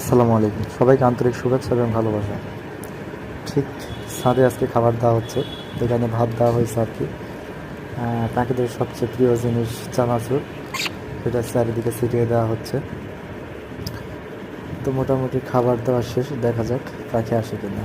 আসসালামু আলাইকুম। সবাইকে আন্তরিক শুভেচ্ছা এবং ভালোবাসা। ঠিক ছাদে আজকে খাবার দেওয়া হচ্ছে। এখানে ভাত দেওয়া হয়েছে আর কি। পাখিদের সবচেয়ে প্রিয় জিনিস চানাচুর। এটা চারিদিকে ছিটিয়ে দেওয়া হচ্ছে। তো মোটামুটি খাবার দেওয়া শেষ, দেখা যাক পাখি আসে কিনা।